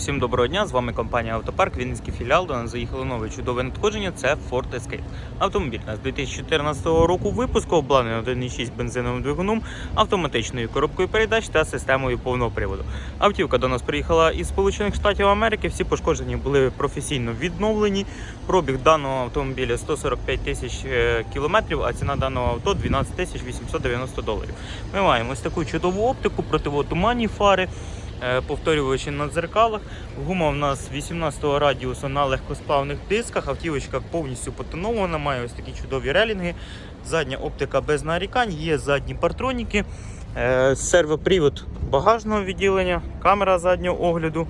Всім доброго дня, з вами компанія Автопарк, Вінницький філіал. До нас заїхало нове чудове надходження. Це Ford Escape. Автомобіль нас 2014 року випуску, обладнаний 1.6 бензиновим двигуном, автоматичною коробкою передач та системою повного приводу. Автівка до нас приїхала із Сполучених Штатів Америки. Всі пошкоджені були професійно відновлені. Пробіг даного автомобіля 145 тисяч е, кілометрів, а ціна даного авто 12 тисяч 890 доларів. Ми маємо ось таку чудову оптику, противотуманні фари. Е, Повторювачі на дзеркалах. Гума в нас 18-го радіусу на легкосплавних дисках. Автівочка повністю потонована, має ось такі чудові релінги. Задня оптика без нарікань, є задні партроніки, е, сервопривод багажного відділення, камера заднього огляду.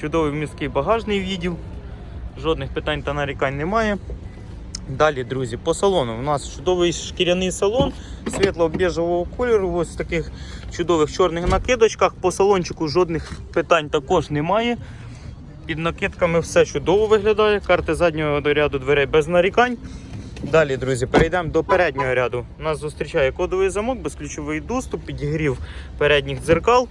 Чудовий міський багажний відділ. Жодних питань та нарікань немає. Далі, друзі, по салону. У нас чудовий шкіряний салон світло-біжевого кольору. Ось в таких чудових чорних накидочках. По салончику жодних питань також немає. Під накидками все чудово виглядає. Карти заднього ряду дверей без нарікань. Далі, друзі, перейдемо до переднього ряду. Нас зустрічає кодовий замок, безключовий доступ, підігрів передніх дзеркал,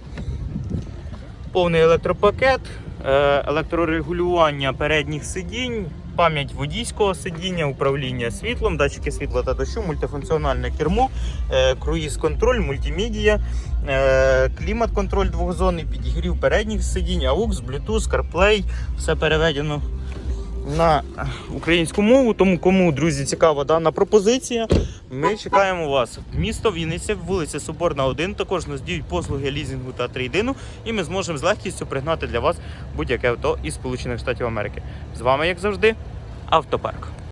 повний електропакет, е, електрорегулювання передніх сидінь, пам'ять водійського сидіння, управління світлом, датчики світла та дощу, мультифункціональне кермо, е, круїз-контроль, мультимедія, е, клімат-контроль двохзонний, підігрів передніх сидінь, AUX, Bluetooth, CarPlay, все переведено на українську мову. Тому кому, друзі, цікава дана пропозиція, ми чекаємо вас. Місто Вінниця, вулиця Соборна 1. Також нас діють послуги лізінгу та трейдину, і ми зможемо з легкістю пригнати для вас будь-яке авто із Сполучених Штатів Америки. З вами, як завжди, Автопарк.